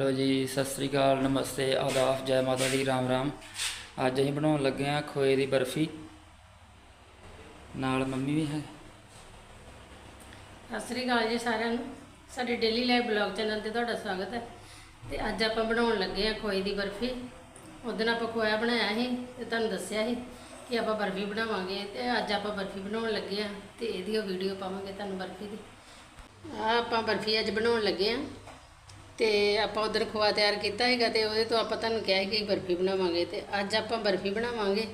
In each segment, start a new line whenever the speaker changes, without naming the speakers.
Hello ਜੀ, ਸਤਿ ਸ੍ਰੀ ਅਕਾਲ, ਨਮਸਤੇ, ਆਦਾਬ, ਜੈ ਮਾਤਾ ਦੀ, ਰਾਮ ਰਾਮ। ਅੱਜ ਅਸੀਂ ਬਣਾਉਣ ਲੱਗੇ ਆ ਖੋਏ ਦੀ ਬਰਫੀ। ਨਾਲ ਮੰਮੀ ਵੀ ਹੈ
ਸਤਿ ਸ੍ਰੀ ਅਕਾਲ ਜੀ ਸਾਰਿਆਂ ਨੂੰ। ਸਾਡੇ ਡੇਲੀ ਲਾਈਫ ਬਲੌਗ ਚੈਨਲ ਤੇ ਤੁਹਾਡਾ ਸਵਾਗਤ ਹੈ। ਤੇ ਅੱਜ ਆਪਾਂ ਬਣਾਉਣ ਲੱਗੇ ਆ ਖੋਏ ਦੀ ਬਰਫੀ। ਉਦੋਂ ਆਪਾਂ ਖੋਇਆ ਬਣਾਇਆ ਸੀ ਤੇ ਤੁਹਾਨੂੰ ਦੱਸਿਆ ਸੀ ਕਿ ਆਪਾਂ ਬਰਫੀ ਬਣਾਵਾਂਗੇ ਤੇ ਅੱਜ ਆਪਾਂ ਬਰਫੀ ਬਣਾਉਣ ਲੱਗੇ ਆ ਤੇ ਇਹਦੀ ਉਹ ਵੀਡੀਓ ਪਾਵਾਂਗੇ ਤੁਹਾਨੂੰ ਬਰਫੀ ਦੀ। ਆ ਆਪਾਂ ਬਰਫੀ ਅੱਜ ਬਣਾਉਣ ਲੱਗੇ ਆ ਤੇ ਆਪਾਂ ਉਧਰ ਖੋਆ ਤਿਆਰ ਕੀਤਾ ਹੈਗਾ ਤੇ ਉਹਦੇ ਤੋਂ ਆਪਾਂ ਤੁਹਾਨੂੰ ਕਿਹਾ ਕਿ ਬਰਫੀ ਬਣਾਵਾਂਗੇ ਤੇ ਅੱਜ ਆਪਾਂ ਬਰਫੀ ਬਣਾਵਾਂਗੇ।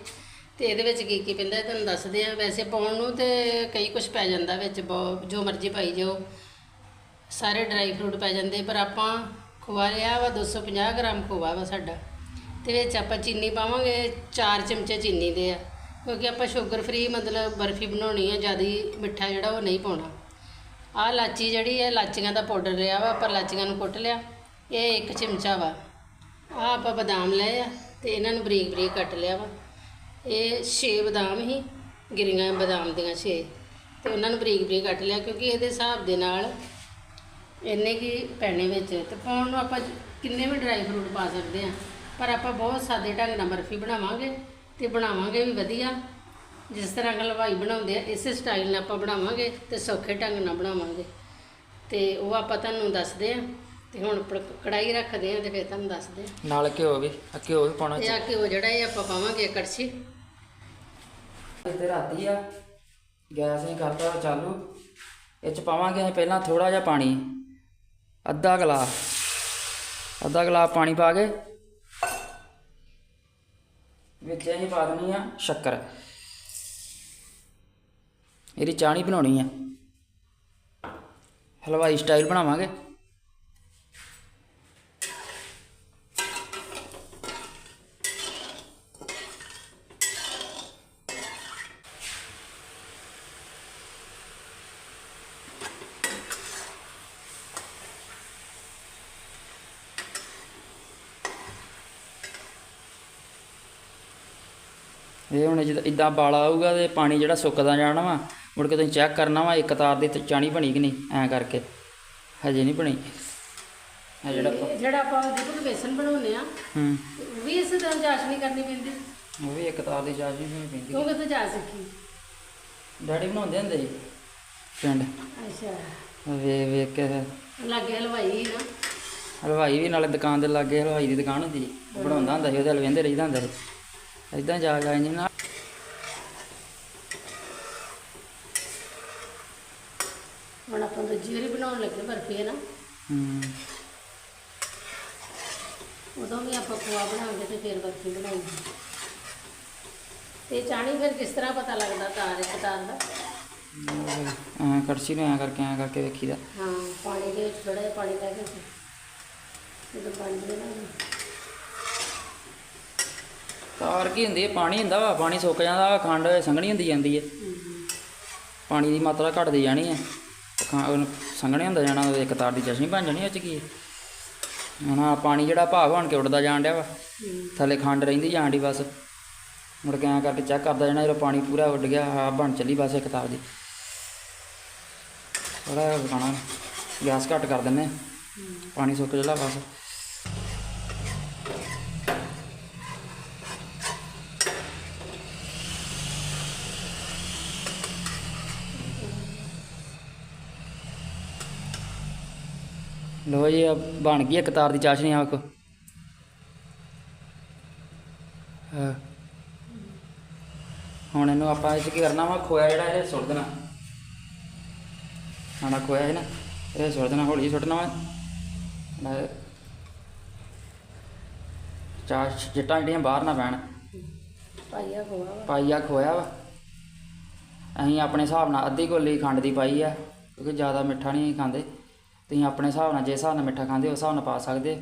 ਤੇ ਇਹਦੇ ਵਿੱਚ ਕੀ ਕੀ ਪੈਂਦਾ ਤੁਹਾਨੂੰ ਦੱਸਦੇ ਆ। ਵੈਸੇ ਪਾਉਣ ਨੂੰ ਤੇ ਕਈ ਕੁਝ ਪੈ ਜਾਂਦਾ ਵਿੱਚ ਬਹੁਤ ਜੋ ਮਰਜ਼ੀ ਪਾਈ ਜਾਓ। ਸਾਰੇ ਡਰਾਈ ਫਰੂਟ ਪੈ ਜਾਂਦੇ, ਪਰ ਆਪਾਂ ਖੋਆ ਲਿਆ ਵਾ 250 ਗ੍ਰਾਮ ਖੋਆ ਵਾ ਸਾਡਾ। ਤੇ ਵਿੱਚ ਆਪਾਂ ਚੀਨੀ ਪਾਵਾਂਗੇ 4 ਚਮਚੇ ਚੀਨੀ ਦੇ ਆ। ਕਿਉਂਕਿ ਆਪਾਂ ਸ਼ੂਗਰ ਫ੍ਰੀ ਮਤਲਬ ਬਰਫੀ ਬਣਾਉਣੀ ਆ, ਜ਼ਿਆਦਾ ਮਿੱਠਾ ਜਿਹੜਾ ਉਹ ਨਹੀਂ ਪਾਉਣਾ। ਆਹ ਲਾਚੀ ਜਿਹੜੀ ਹੈ ਲਾਚੀਆਂ ਦਾ ਪਾਊਡਰ ਲਿਆ ਵਾ, ਆਪਾਂ ਲਾਚੀਆਂ ਨੂੰ ਕੁੱਟ ਲਿਆ। ਇਹ ਇੱਕ ਚਮਚਾ ਵਾ। ਆਹ ਆਪਾਂ ਬਦਾਮ ਲਏ ਆ ਤੇ ਇਹਨਾਂ ਨੂੰ ਬਰੀਕ ਬਰੀਕ ਕੱਟ ਲਿਆ ਵਾ। ਇਹ 6 ਬਦਾਮ ਹੀ, ਗਿਰੀਆਂ ਬਦਾਮ ਦੀਆਂ 6 ਤੇ ਉਹਨਾਂ ਨੂੰ ਬਰੀਕ ਬਰੀਕ ਕੱਟ ਲਿਆ ਕਿਉਂਕਿ ਇਹਦੇ ਹਿਸਾਬ ਦੇ ਨਾਲ ਇੰਨੇ ਕੀ ਪੈਣੇ ਵਿੱਚ। ਤੇ ਪਾਉਣ ਨੂੰ ਆਪਾਂ ਕਿੰਨੇ ਵੀ ਡਰਾਈ ਫਰੂਟ ਪਾ ਸਕਦੇ ਆ। ਪਰ ਆਪਾਂ ਬਹੁਤ ਸਾਦੇ ਢੰਗ ਨਾਲ ਬਰਫੀ ਬਣਾਵਾਂਗੇ ਤੇ ਬਣਾਵਾਂਗੇ ਵੀ ਵਧੀਆ। ਜਿਸ ਤਰ੍ਹਾਂ ਹਲਵਾਈ ਬਣਾਉਂਦੇ ਆ ਇਸੇ ਸਟਾਈਲ ਨਾਲ ਆਪਾਂ ਬਣਾਵਾਂਗੇ ਤੇ ਸੌਖੇ ਢੰਗ ਨਾਲ ਬਣਾਵਾਂਗੇ। ਤੇ ਉਹ ਆਪਾਂ ਤੁਹਾਨੂੰ ਦੱਸਦੇ ਆ ਤੇ ਹੁਣ ਪ- ਕੜਾਈ ਰੱਖਦੇ ਆ ਤੇ ਫਿਰ ਤੁਹਾਨੂੰ ਦੱਸਦੇ ਆ।
ਨਾਲ ਘਿਓ ਵੀ ਆ ਘਿਓ ਵੀ ਪਾਉਣਾ
ਤੇ ਆ ਘਿਓ ਜਿਹੜਾ ਇਹ ਆਪਾਂ ਪਾਵਾਂਗੇ ਕੜਛੀ।
ਇੱਥੇ ਰਾਤੀ ਆ ਗੈਸ ਨਹੀਂ ਕਰਤਾ ਚਾਲੂ। ਇਹ ਚ ਪਾਵਾਂਗੇ ਅਸੀਂ ਪਹਿਲਾਂ ਥੋੜਾ ਜਿਹਾ ਪਾਣੀ ਅੱਧਾ ਗਲਾਸ। ਅੱਧਾ ਗਲਾਸ ਪਾਣੀ ਪਾ ਕੇ ਵਿੱਚ ਅਸੀਂ ਪਾ ਦੇਣੀ ਆ ਸ਼ੱਕਰ। ਇਹਦੀ ਚਾਹ ਨਹੀਂ ਬਣਾਉਣੀ ਆ। ਹਲਵਾਈ ਸਟਾਈਲ ਬਣਾਵਾਂਗੇ। ਇਹ ਹੁਣ ਜਦੋਂ ਇਦਾਂ ਬਾਲਾ ਆਊਗਾ ਤੇ ਪਾਣੀ ਜਿਹੜਾ ਸੁੱਕਦਾ ਜਾਣਾ ਵਾ ਮੁੜ ਕੇ ਤੁਸੀਂ ਚੈੱਕ ਕਰਨਾ ਵਾ ਇੱਕ ਤਾਰ ਦੀ ਚਾਣੀ ਬਣੀ ਕਿ ਨਹੀਂ ਐਂ ਕਰਕੇ। ਹਜੇ ਨਹੀਂ ਬਣੀ। ਇਹ ਜਿਹੜਾ
ਜਿਹੜਾ ਆਪਾਂ ਜਿਹਨੂੰ ਬੇਸਨ ਬਣਾਉਂਦੇ ਆ
ਹੂੰ।
ਉਹ ਵੀ ਇਸੇ ਤਰ੍ਹਾਂ ਚਾਸ਼ਨੀ ਕਰਨੀ ਪੈਂਦੀ।
ਉਹ ਵੀ ਇੱਕ ਤਾਰ ਦੀ ਚਾਣੀ ਵੀ ਪੈਂਦੀ।
ਤੂੰ ਕਿੱਥੇ ਜਾ ਸਿੱਖੀ?
ਡੈਡੀ ਬਣਾਉਂਦੇ ਹੁੰਦੇ ਸੀ। ਪਿੰਡ।
ਅੱਛਾ।
ਵੇ ਵੇਖ ਕੇ।
ਲਾਗੇ ਹਲਵਾਈ ਨਾ।
ਹਲਵਾਈ ਵੀ ਨਾਲੇ ਦੁਕਾਨ ਦੇ ਲਾਗੇ ਹਲਵਾਈ ਦੀ ਦੁਕਾਨ ਹੁੰਦੀ ਸੀ। ਉਹ ਬਣਾਉਂਦਾ ਹੁੰਦਾ ਸੀ ਉਹਦੇ ਹਲ ਵੇਂਦੇ ਰਹੀਦਾ ਹੁੰਦਾ ਸੀ। ਇਦਾਂ ਜਾ ਜਾ ਇੰਜ ਨਾ
ਹੁਣ ਆਪਾਂ ਦੂਜੀ ਵਾਰੀ ਬਣਾਉਣ ਲੱਗੇ ਬਰਫੀ ਹੈ ਨਾ।
ਹੂੰ।
ਉਦੋਂ ਵੀ ਆਪਾਂ ਖੋਆ ਬਣਾਉਂਦੇ ਤੇ ਫਿਰ ਬਰਫੀ ਬਣਾਉਂਦੇ ਤੇ ਚਾਣੀ ਫਿਰ ਕਿਸ ਤਰ੍ਹਾਂ ਪਤਾ ਲੱਗਦਾ ਤਾਰ ਇੱਕ ਤਾਰ ਦਾ?
ਐਂ ਕੜਛੀ ਨੂੰ ਐਂ ਕਰਕੇ ਐਂ ਕਰਕੇ ਵੇਖੀਦਾ।
ਹਾਂ ਪਾਣੀ ਦੇ ਵਿੱਚ ਥੋੜਾ ਜਿਹਾ ਪਾਣੀ ਲੈ ਕੇ ਜਦੋਂ ਬਣ ਜਾਵੇ ਨਾ।
ਤਾਰ ਕੀ ਹੁੰਦੀ ਹੈ? ਪਾਣੀ ਹੁੰਦਾ ਵਾ ਪਾਣੀ ਸੁੱਕ ਜਾਂਦਾ ਖੰਡ ਸੰਘਣੀ ਹੁੰਦੀ ਜਾਂਦੀ ਹੈ। ਪਾਣੀ ਦੀ ਮਾਤਰਾ ਘਟਦੀ ਜਾਣੀ ਹੈ। ਸੰਘਣੇ ਹੁੰਦਾ ਜਾਣਾ ਇੱਕ ਤਾਰ ਦੀ ਚਸ਼ਨੀ ਬਣ ਜਾਣੀ ਉਹ ਚ ਕੀ ਹੁਣ ਆਹ ਪਾਣੀ ਜਿਹੜਾ ਭਾਵ ਬਣ ਕੇ ਉੱਡਦਾ ਜਾਣ ਡਿਆ ਵਾ ਥੱਲੇ ਖੰਡ ਰਹਿੰਦੀ ਜਾਣ ਦੀ ਬਸ। ਮੁੜ ਕੇ ਐਂ ਕਰਕੇ ਚੈੱਕ ਕਰਦਾ ਜਾਣਾ ਜਦੋਂ ਪਾਣੀ ਪੂਰਾ ਉੱਡ ਗਿਆ ਆ ਬਣ ਚੱਲੀ ਬਸ ਇੱਕ ਤਾਰ ਦੀ ਥੋੜਾ ਜਿਹਾ ਪਕਾਉਣਾ ਗੈਸ ਘੱਟ ਕਰ ਦਿੰਨੇ ਪਾਣੀ ਸੁੱਕ ਜਲਾ ਬਸ। ਲੋ ਜੀ ਬਣ ਗਈ ਇੱਕ ਤਾਰ ਦੀ ਚਾਸ਼ਨੀ ਆ ਵੇਖੋ ਹਾਂ। ਹੁਣ ਇਹਨੂੰ ਆਪਾਂ 'ਚ ਕੀ ਕਰਨਾ ਵਾ ਖੋਇਆ ਜਿਹੜਾ ਇਹ ਸੁੱਟ ਦੇਣਾ। ਸਾਡਾ ਖੋਇਆ ਹੈ ਨਾ ਇਹ ਸੁੱਟ ਦੇਣਾ ਹੌਲੀ ਸੁੱਟਣਾ ਵਾ। ਚਾਸ਼ ਜਿੱਟਾਂ ਜਿਹੜੀਆਂ ਬਾਹਰ ਨਾ ਪੈਣ।
ਪਾਈਆ ਖੋਆ ਵਾ।
ਪਾਈਆ ਖੋਇਆ ਵਾ। ਅਸੀਂ ਆਪਣੇ ਹਿਸਾਬ ਨਾਲ ਅੱਧੀ ਕੋਲੀ ਖੰਡ ਦੀ ਪਾਈ ਆ ਕਿਉਂਕਿ ਜ਼ਿਆਦਾ ਮਿੱਠਾ ਨਹੀਂ ਖਾਂਦੇ। ਤੁਸੀਂ ਆਪਣੇ ਹਿਸਾਬ ਨਾਲ, ਜੇ ਹਿਸਾਬ ਨਾਲ ਮਿੱਠਾ ਖਾਂਦੇ ਹੋ, ਉਸ ਹਿਸਾਬ ਨਾਲ ਪਾ ਸਕਦੇ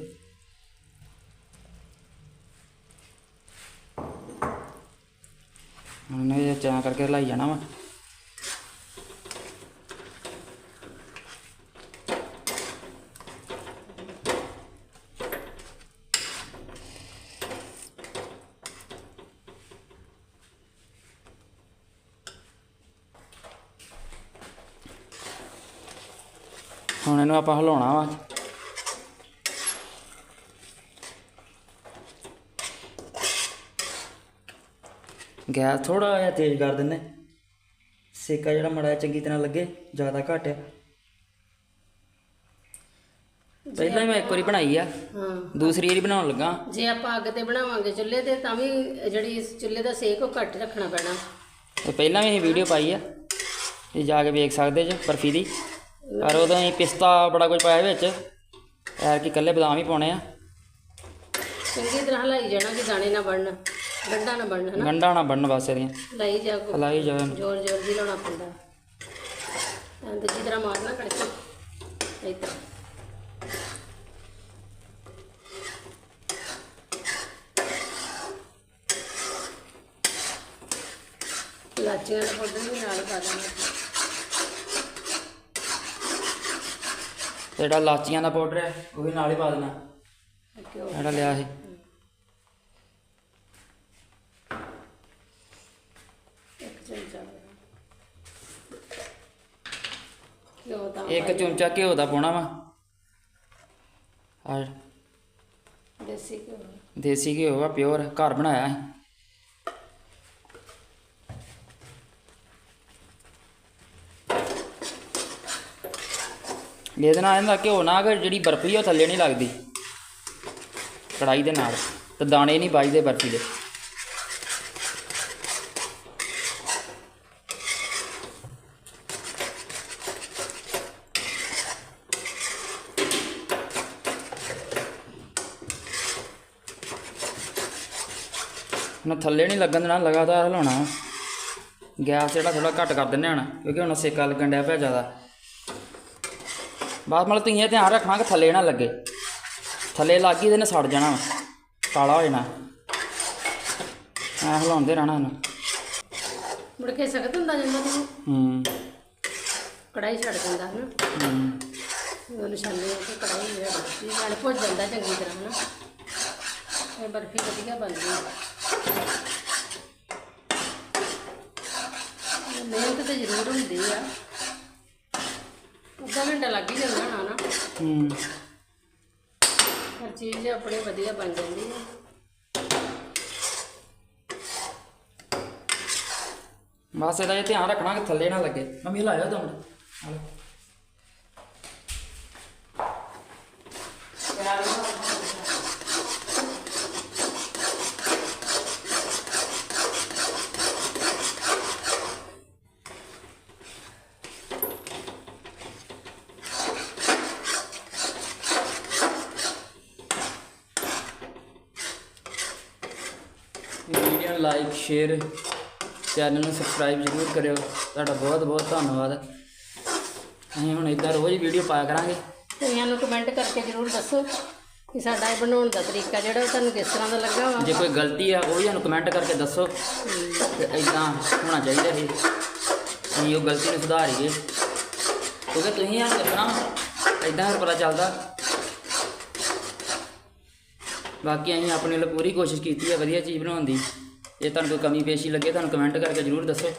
ਹੁਣ ਇਹ ਚਾਂ ਕਰਕੇ ਹਿਲਾਈ ਜਾਣਾ ਵਾ। ਹੁਣ ਇਹਨੂੰ ਆਪਾਂ ਹਿਲਾਉਣਾ ਵਾ। ਗੈਸ ਥੋੜਾ ਜਿਹਾ ਤੇਜ਼ ਕਰ ਦਿੰਨੇ ਸੇਕਾ ਜਿਹੜਾ ਮੜਾ ਚੰਗੀ ਤਰ੍ਹਾਂ ਲੱਗੇ ਜ਼ਿਆਦਾ ਘੱਟ। ਆ ਪਹਿਲਾਂ ਹੀ ਮੈਂ ਇੱਕ ਵਾਰੀ ਬਣਾਈ ਆ। ਦੂਸਰੀ ਵਾਰੀ ਬਣਾਉਣ ਲੱਗਾ।
ਜੇ ਆਪਾਂ ਅੱਗ ਤੇ ਬਣਾਵਾਂਗੇ ਚੁੱਲ੍ਹੇ ਤੇ ਤਾਂ ਵੀ ਜਿਹੜੀ ਇਸ ਚੁੱਲ੍ਹੇ ਦਾ ਸੇਕ ਉਹ ਘੱਟ ਰੱਖਣਾ ਪੈਣਾ।
ਤੇ ਪਹਿਲਾਂ ਵੀ ਇਹ ਵੀਡੀਓ ਪਾਈ ਆ। ਇਹ ਜਾ ਕੇ ਵੇਖ ਸਕਦੇ ਜੇ ਬਰਫੀ ਦੀ। ਪਰ ਉਦੋਂ ਅਸੀਂ ਪਿਸਤਾ ਬੜਾ ਕੁਝ ਪਾਇਆ ਵਿੱਚ। ਐਰ ਕੀ ਕੱਲੇ ਬਦਾਮ ਹੀ ਪਾਉਣੇ ਆ।
ਚੰਗੀ ਤਰ੍ਹਾਂ ਹਲਾਈ ਜਾਣਾ ਕਿ ਦਾਣੇ ਨਾ ਬਣਨ। ਗੰਢਾ ਨਾ ਬਣਨ ਹਨਾ?
ਗੰਢਾ ਨਾ ਬਣਨ ਵਾਸਤੇ ਇਹਦੀਆਂ।
ਹਲਾਈ ਜਾ ਕੋ
ਹਲਾਈ ਇਹਨੂੰ।
ਜ਼ੋਰ ਜ਼ੋਰ ਦੀ ਲਾਉਣਾ ਪੈਂਦਾ। ਐਂ ਦੂਜੀ ਤਰ੍ਹਾਂ ਮਾਰਨਾ ਇਸ ਤਰ੍ਹਾਂ। ਲਾਚੀਆਂ ਦਾ ਪਾਊਡਰ ਵੀ ਨਾਲ ਪਾ ਦੇਣਾ
ਤੇ ਜਿਹੜਾ ਲਾਚੀਆਂ ਦਾ ਪਾਊਡਰ ਹੈ ਉਹ ਵੀ ਨਾਲ ਹੀ ਪਾ ਦੇਣਾ। ਜਿਹੜਾ ਲਿਆ ਸੀ।
ਇੱਕ ਚਮਚਾ। ਘਿਓ
ਦਾ ਪਾਉਣਾ ਵਾ। ਆ
ਦੇਸੀ ਘਿਓ।
ਦੇਸੀ ਘਿਓ ਆ ਪਿਓਰ ਘਰ ਬਣਾਇਆ ਸੀ। ਇਹਦੇ ਨਾਲ ਇਹਦਾ ਘਿਓ ਨਾ ਅਗਰ ਜਿਹੜੀ ਬਰਫੀ ਉਹ ਥੱਲੇ ਨਹੀਂ ਲੱਗਦੀ। ਕੜਾਈ ਦੇ ਨਾਲ। ਤੇ ਦਾਣੇ ਨਹੀਂ ਵੱਜਦੇ ਬਰਫੀ ਦੇ। ਨਾ ਥੱਲੇ ਨਹੀਂ ਲੱਗਣ ਦੇਣਾ, ਲਗਾਤਾਰ ਹਿਲਾਉਣਾ। ਗੈਸ ਜਿਹੜਾ ਥੋੜਾ ਘੱਟ ਕਰ ਦਿੰਦੇ ਹਣ ਕਿਉਂਕਿ ਹੁਣ ਸੇਕਾ ਲੱਗਣ ਡਿਆ ਪਿਆ ਜ਼ਿਆਦਾ। ਬਾਅਦ ਮਤਲਬ ਤੁਸੀਂ ਇਹ ਧਿਆਨ ਰੱਖਣਾ ਕਿ ਥੱਲੇ ਨਾ ਲੱਗੇ। ਥੱਲੇ ਲੱਗ ਗਈ ਤੇ ਇਹਨੇ ਸੜ ਜਾਣਾ ਕਾਲਾ ਹੋ ਜਾਣਾ। ਐ ਹਿਲਾਉਂਦੇ ਰਹਿਣਾ ਇਹਨੂੰ।
ਮੁੜ ਕੇ ਸਖਤ ਹੁੰਦਾ ਜਾਂਦਾ ਤੇ
ਹੂੰ।
ਕੜਾਈ ਛੱਡ ਦਿੰਦਾ ਹਨਾ।
ਹੂੰ।
ਉਹ ਨਿਸ਼ਾਨੀ ਹੈ ਕਿ ਕੜਾਈ ਜਿਹੜਾ ਨਾਲ ਭੁੱਜ ਜਾਂਦਾ ਚੰਗੀ ਤਰ੍ਹਾਂ ਹਨਾ। ਇਹ ਬਰਫੀ ਵਧੀਆ ਬਣਦੀ ਹੈ ਮਿਹਨਤ ਤੇ ਜ਼ਰੂਰ ਹੁੰਦੀ ਆ। ਅੱਧਾ ਘੰਟਾ ਲੱਗ ਹੀ ਜਾਂਦਾ ਹੋਣਾ ਨਾ।
ਹੂੰ।
ਹਰ ਚੀਜ਼ ਆਪਣੇ ਵਧੀਆ ਬਣ ਜਾਂਦੀ ਹੈ
ਬਸ ਇਹਦਾ ਇਹ ਧਿਆਨ ਰੱਖਣਾ ਕਿ ਥੱਲੇ ਨਾ ਲੱਗੇ। ਮੰਮੀ ਹਿਲਾਇਓ ਦੋ ਮਿੰਟ ਆ ਵੀਡੀਓ ਨੂੰ ਲਾਈਕ ਸ਼ੇਅਰ ਚੈਨਲ ਨੂੰ ਸਬਸਕ੍ਰਾਈਬ ਜ਼ਰੂਰ ਕਰਿਓ। ਤੁਹਾਡਾ ਬਹੁਤ ਬਹੁਤ ਧੰਨਵਾਦ। ਅਸੀਂ ਹੁਣ ਇਦਾਂ ਰੋਜ਼ ਵੀਡੀਓ ਪਾਇਆ ਕਰਾਂਗੇ।
ਤੁਸੀਂ ਨੂੰ ਕਮੈਂਟ ਕਰਕੇ ਜ਼ਰੂਰ ਦੱਸੋ ਕਿ ਸਾਡਾ ਇਹ ਬਣਾਉਣ ਦਾ ਤਰੀਕਾ ਜਿਹੜਾ ਉਹ ਤੁਹਾਨੂੰ ਕਿਸ ਤਰ੍ਹਾਂ ਦਾ ਲੱਗਾ ਵਾ।
ਜੇ ਕੋਈ ਗਲਤੀ ਆ ਉਹ ਵੀ ਸਾਨੂੰ ਕਮੈਂਟ ਕਰਕੇ ਦੱਸੋ। ਕਿ ਇਦਾਂ ਹੋਣਾ ਚਾਹੀਦਾ ਸੀ ਅਸੀਂ ਉਹ ਗਲਤੀ ਨੂੰ ਸੁਧਾਰੀਏ। ਕਿਉਂਕਿ ਤੁਸੀਂ ਆ ਦੱਸਣਾ ਇਦਾਂ ਹਰ ਪਤਾ ਚੱਲਦਾ। ਬਾਕੀ ਅਸੀਂ ਆਪਣੇ ਵੱਲੋਂ ਪੂਰੀ ਕੋਸ਼ਿਸ਼ ਕੀਤੀ ਹੈ ਵਧੀਆ ਚੀਜ਼ ਬਣਾਉਣ ਦੀ। ਜੇ ਤੁਹਾਨੂੰ ਕੋਈ ਕਮੀ ਪੇਸ਼ੀ ਲੱਗੇ ਤੁਹਾਨੂੰ ਕਮੈਂਟ ਕਰਕੇ ਜ਼ਰੂਰ ਦੱਸੋ।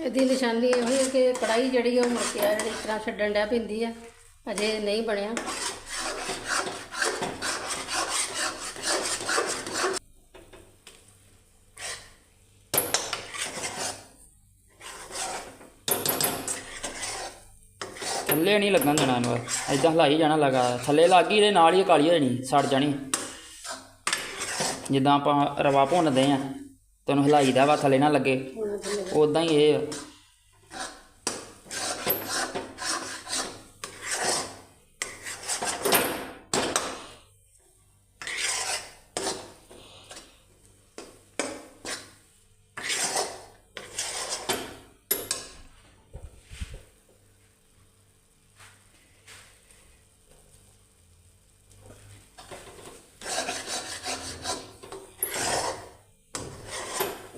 ਇਹਦੀ ਨਿਸ਼ਾਨੀ ਇਹ ਹੈ ਕਿ ਕੜਾਈ ਜਿਹੜੀ ਉਹ ਮੁੜ ਕੇ ਆ ਜਿਹੜੀ ਤਰ੍ਹਾਂ ਛੱਡਣ ਡਿਆ ਪੈਂਦੀ ਆ। ਅਜੇ ਨਹੀਂ ਬਣਿਆ।
ਥੱਲੇ ਨਹੀਂ ਲੱਗਣ ਦੇਣਾ ਇਹਨੂੰ। ਐਦਾਂ ਹਿਲਾਈ ਜਾਣਾ ਲਗਾ ਥੱਲੇ ਲੱਗ ਗਈ ਇਹਦੇ ਨਾਲ ਹੀ ਕਾਲੀ ਹੋ ਜਾਣੀ ਸੜ ਜਾਣੀ। ਜਿੱਦਾਂ ਆਪਾਂ ਰਵਾ ਭੁੰਨਦੇ ਆ ਤੈਨੂੰ ਹਿਲਾਈਦਾ ਵਾ ਥੱਲੇ ਨਾ ਲੱਗੇ। ਉਦਾਂ ਹੀ ਇਹ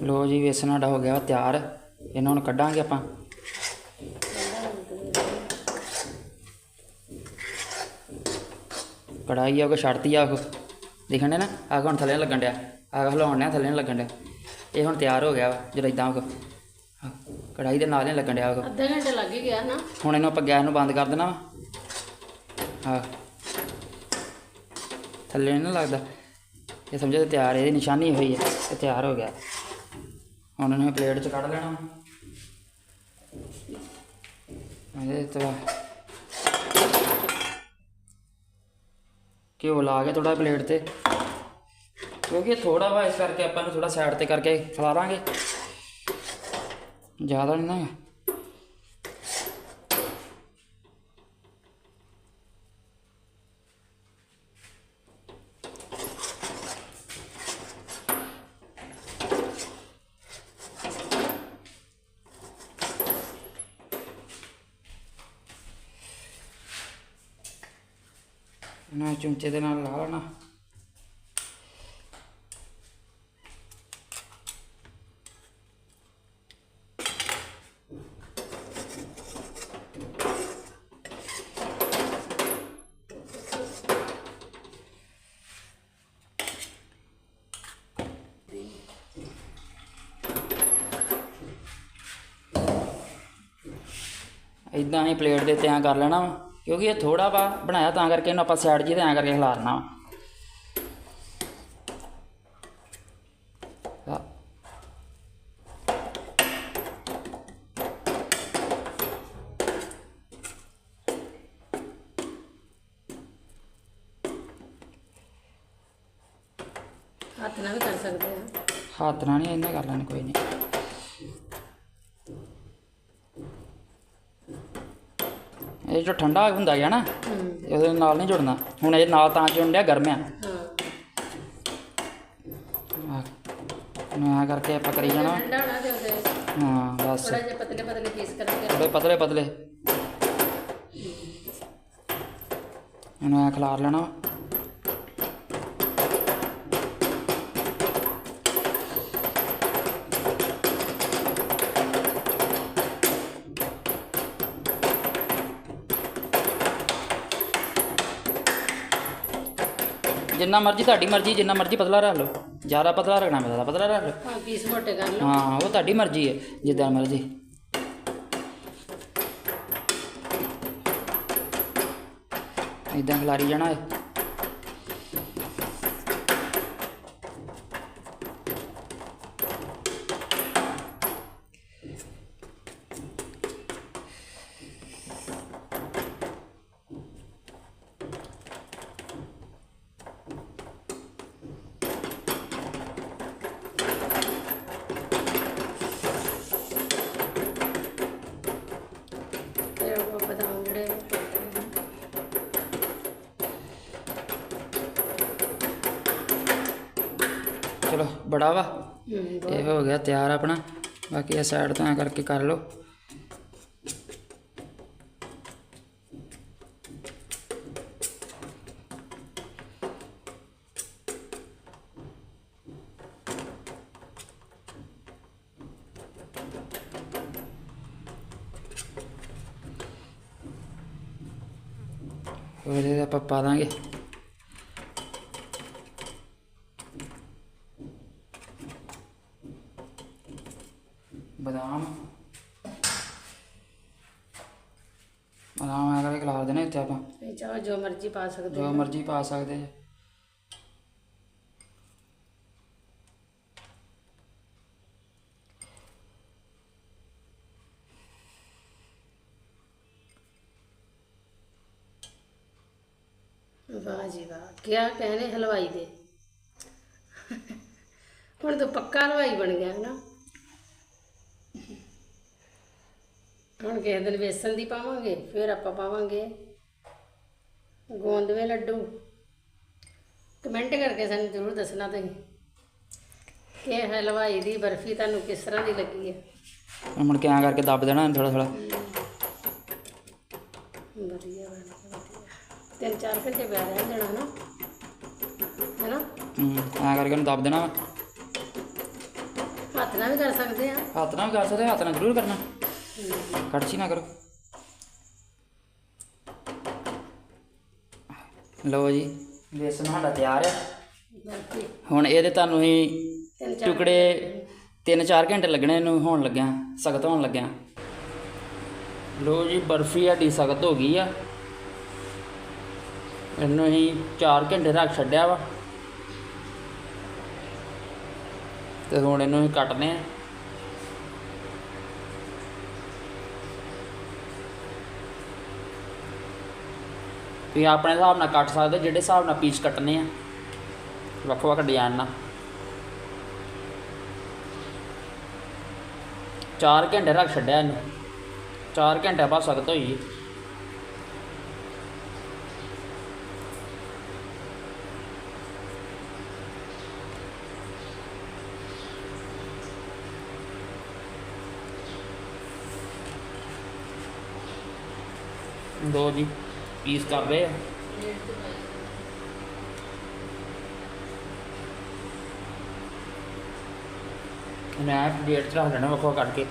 ਲੋ ਜੀ ਵੇਸਣ ਸਾਡਾ ਹੋ ਗਿਆ ਤਿਆਰ। ਇਹਨਾਂ ਨੂੰ ਕੱਢਾਂਗੇ ਆਪਾਂ। ਕੜਾਈ ਆ ਉਹ ਛੱਡਤੀ ਆ ਉਹ। ਦਿਖਣ ਡਿਆ ਨਾ ਆਹ ਹੁਣ ਥੱਲੇ ਲੱਗਣ ਡਿਆ। ਆਹ ਹਿਲਾਉਣ ਡਿਆ ਥੱਲੇ ਨੀ ਲੱਗਣ ਡਿਆ। ਇਹ ਹੁਣ ਤਿਆਰ ਹੋ ਗਿਆ ਵਾ ਜਦੋਂ ਇਦਾਂ ਕੜਾਈ ਦੇ ਨਾਲ ਹੀ ਲੱਗਣ ਡਿਆ ਵਾ
ਅੱਧਾ ਘੰਟਾ ਲੱਗ ਹੀ ਗਿਆ ਨਾ।
ਹੁਣ ਇਹਨੂੰ ਆਪਾਂ ਗੈਸ ਨੂੰ ਬੰਦ ਕਰ ਦੇਣਾ ਵਾ। ਹਾਂ ਥੱਲੇ ਨਹੀਂ ਲੱਗਦਾ। ਇਹ ਸਮਝੋ ਤਿਆਰ ਇਹਦੀ ਨਿਸ਼ਾਨੀ ਹੋਈ ਹੈ ਇਹ ਤਿਆਰ ਹੋ ਗਿਆ। ਹੁਣ ਇਹਨੂੰ ਪਲੇਟ 'ਚ ਕੱਢ ਲੈਣਾ। ਇਹਦੇ ਤੋਂ ਘਿਓ ਲਾ ਕੇ ਥੋੜਾ ਪਲੇਟ ਤੇ। ਕਿਉਂਕਿ ਥੋੜਾ ਵਾ, ਇਸ ਕਰਕੇ ਆਪਾਂ ਨੂੰ ਥੋੜਾ ਸਾਈਡ ਤੇ ਕਰਕੇ ਖਿਲਾਰਾਂਗੇ। ਜ਼ਿਆਦਾ ਨਹੀਂ ਨਾ ਨਾ ਚਮਚੇ ਦੇ ਨਾਲ ਲਾ ਲੈਣਾ। ਇਦਾਂ ਹੀ ਪਲੇਟ ਦੇ ਉੱਤੇ ਕਰ ਲੈਣਾ ਵਾ। ਕਿਉਂਕਿ ਇਹ ਥੋੜਾ ਵਾ ਬਣਾਇਆ ਤਾਂ ਕਰਕੇ ਇਹਨੂੰ ਆਪਾਂ ਸਾਈਡ ਜੀ ਤੇ ਐਂ ਕਰਕੇ ਖਿਲਾਰਨਾ ਵਾ।
ਹੱਥ ਨਾਲ ਵੀ ਕਰ ਸਕਦੇ ਆ।
ਹੱਥ ਨਾਲ ਨਹੀਂ ਇੰਨਾ ਕਰ ਲੈਣਾ ਕੋਈ ਨਹੀਂ। ਇਹ ਜੋ ਠੰਡਾ ਹੁੰਦਾ ਗਿਆ ਨਾ ਇਹਦੇ ਨਾਲ ਨਹੀਂ ਜੁੜਨਾ। ਹੁਣ ਇਹ ਨਾਲ ਤਾਂ ਜੁੜਨ ਡਿਆ ਗਰਮ ਆ। ਐਂ ਕਰਕੇ ਆਪਾਂ ਕਰੀ ਜਾਣਾ। ਹਾਂ ਬਸ।
ਥੋੜਾ ਜਿਹਾ ਪਤਲੇ ਪਤਲੇ ਪੀਸ ਕਰਕੇ।
ਥੋੜੇ ਪਤਲੇ ਪਤਲੇ। ਇਹਨੂੰ ਐਂ ਖਿਲਾਰ ਲੈਣਾ। ਜਿੰਨਾ ਮਰਜ਼ੀ ਤੁਹਾਡੀ ਮਰਜ਼ੀ ਜਿੰਨਾ ਮਰਜ਼ੀ ਪਤਲਾ ਰੱਖ ਲਓ। ਜ਼ਿਆਦਾ ਪਤਲਾ ਰੱਖਣਾ ਮੈਂ ਜ਼ਿਆਦਾ ਪਤਲਾ ਰੱਖ ਲਓ।
ਹਾਂ ਪੀਸ ਮੋਟੇ ਕਰ ਲਓ।
ਹਾਂ ਉਹ ਤੁਹਾਡੀ ਮਰਜ਼ੀ ਹੈ ਜਿੱਦਾਂ ਮਰਜ਼ੀ। ਇਦਾਂ ਖਿਲਾਰੀ ਜਾਣਾ ਹੈ
ਤੇ ਉਹ ਬਦਾਮ ਜਿਹੜੇ
ਚਲੋ ਬੜਾ ਵਾ। ਇਹ ਹੋ ਗਿਆ ਤਿਆਰ ਆਪਣਾ। ਬਾਕੀ ਇਹ ਸਾਈਡ ਤੋਂ ਐਂ ਕਰਕੇ ਕਰ ਲਓ। ਉਹਦੇ ਆਪਾਂ ਪਾ ਦਾਂਗੇ ਬਦਾਮ ਬਦਾਮ ਐ ਕਰਕੇ ਖਿਲਾਰ ਦੇਣੇ ਉੱਤੇ ਆਪਾਂ।
ਇਹ ਚਾਹੋ ਜੋ ਮਰਜ਼ੀ ਪਾ ਸਕਦੇ
ਜੋ
ਹੋ
ਮਰਜ਼ੀ ਪਾ ਸਕਦੇ ਜੇ
ਵਾਹ ਜੀ ਵਾਹ ਕਿਆ ਕਹਿੰਦੇ ਹਲਵਾਈ ਦੇ। ਹੁਣ ਤਾਂ ਪੱਕਾ ਹਲਵਾਈ ਬਣ ਗਿਆ ਨਾ ਹੁਣ ਕਿਸੇ ਦਿਨ ਵੇਸਣ ਦੀ ਪਾਵਾਂਗੇ ਫਿਰ ਆਪਾਂ ਪਾਵਾਂਗੇ ਗੋਂਦਵੇ ਲੱਡੂ। ਕਮੈਂਟ ਕਰਕੇ ਸਾਨੂੰ ਜ਼ਰੂਰ ਦੱਸਣਾ ਤੁਸੀਂ ਕਿ ਹਲਵਾਈ ਦੀ ਬਰਫੀ ਤੁਹਾਨੂੰ ਕਿਸ ਤਰ੍ਹਾਂ ਦੀ ਲੱਗੀ ਹੈ।
ਹੁਣ ਮੁੜ ਕੇ ਐਂ ਕਰਕੇ ਦੱਬ ਦੇਣਾ ਥੋੜਾ ਥੋੜਾ
ਵਧੀਆ ਬਣ ਗਿਆ, ਤਿੰਨ ਚਾਰ ਘੰਟੇ ਪਿਆ ਰਹਿਣ ਦੇਣਾ ਨਾ ਹੈਨਾ?
ਹੂੰ ਐਂ ਕਰਕੇ ਉਹਨੂੰ ਦੱਬ ਦੇਣਾ।
ਹੱਥ ਨਾਲ ਵੀ ਕਰ ਸਕਦੇ ਆ।
ਹੱਥ ਨਾਲ ਵੀ ਕਰ ਸਕਦੇ ਹੱਥ ਨਾਲ ਜ਼ਰੂਰ ਕਰਨਾ। ਕੜਛੀ ਨਾ ਕਰੋ। ਲਓ ਜੀ ਬੇਸਨ ਸਾਡਾ ਤਿਆਰ ਹੈ ਹੁਣ ਇਹਦੇ ਤੁਹਾਨੂੰ ਹੀ
ਤਿੰਨ ਚਾਰ
ਟੁਕੜੇ 3-4 ਘੰਟੇ ਲੱਗਣੇ ਇਹਨੂੰ ਹੋਣ ਲੱਗਿਆ ਸਖਤ ਹੋਣ ਲੱਗਿਆ। ਲੋ ਜੀ ਬਰਫੀ ਸਾਡੀ ਸਖਤ ਹੋ ਗਈ ਆ। ਇਹਨੂੰ ਅਸੀਂ 4 ਘੰਟੇ ਰੱਖ ਛੱਡਿਆ ਵਾ। ਤੇ ਹੁਣ ਇਹਨੂੰ ਅਸੀਂ ਕੱਟਦੇ ਆ। ਤੁਸੀਂ ਆਪਣੇ ਹਿਸਾਬ ਨਾਲ ਕੱਟ ਸਕਦੇ ਜਿਹੜੇ ਹਿਸਾਬ ਨਾਲ ਪੀਸ ਕੱਟਣੇ ਆ। ਵੱਖ ਵੱਖ ਡਿਜ਼ਾਈਨ ਨਾਲ। 4 ਘੰਟੇ ਰੱਖ ਛੱਡਿਆ ਇਹਨੂੰ। 4 ਘੰਟੇ ਬਾਅਦ ਸਖਤ ਹੋਈ ਦੋ ਜੀ। ਪੀਸ ਕਰ ਰਹੇ ਆ। ਇਹਨਾਂ ਡੇਟ ਚ ਰੱਖ ਲੈਣਾ ਵੱਖੋ ਕੱਢ ਕੇ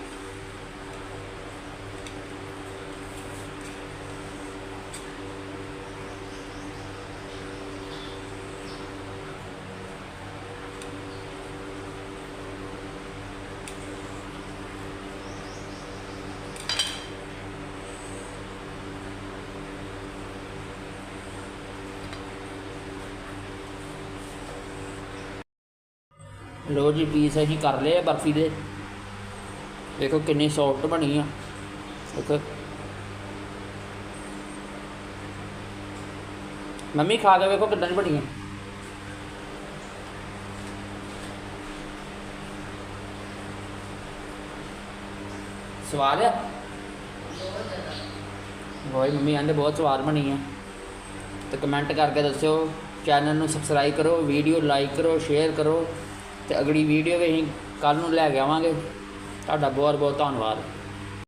ਲੋ ਜੀ ਪੀਸ ਅਸੀਂ ਕਰ ਲਏ ਆ ਬਰਫੀ ਦੇ। ਦੇਖੋ ਕਿੰਨੀ ਸੌਫਟ ਬਣੀ ਆ। ਦੇਖੋ ਮੰਮੀ ਖਾ ਕੇ ਵੇਖੋ ਕਿੱਦਾਂ ਦੀ ਬਣੀ ਆ। ਸਵਾਦ ਆ? ਹੋਈ ਮੰਮੀ ਕਹਿੰਦੇ ਬਹੁਤ ਸਵਾਦ ਬਣੀ ਆ। ਤੇ ਕਮੈਂਟ ਕਰਕੇ ਦੱਸਿਓ। ਚੈਨਲ ਨੂੰ ਸਬਸਕ੍ਰਾਈਬ ਕਰੋ ਵੀਡੀਓ ਲਾਈਕ ਕਰੋ ਸ਼ੇਅਰ ਕਰੋ। ਤੇ ਅਗਲੀ ਵੀਡੀਓ ਵੀ ਅਸੀਂ ਕੱਲ ਨੂੰ ਲੈ ਕੇ ਆਵਾਂਗੇ। ਤੁਹਾਡਾ ਬਹੁਤ ਬਹੁਤ ਧੰਨਵਾਦ।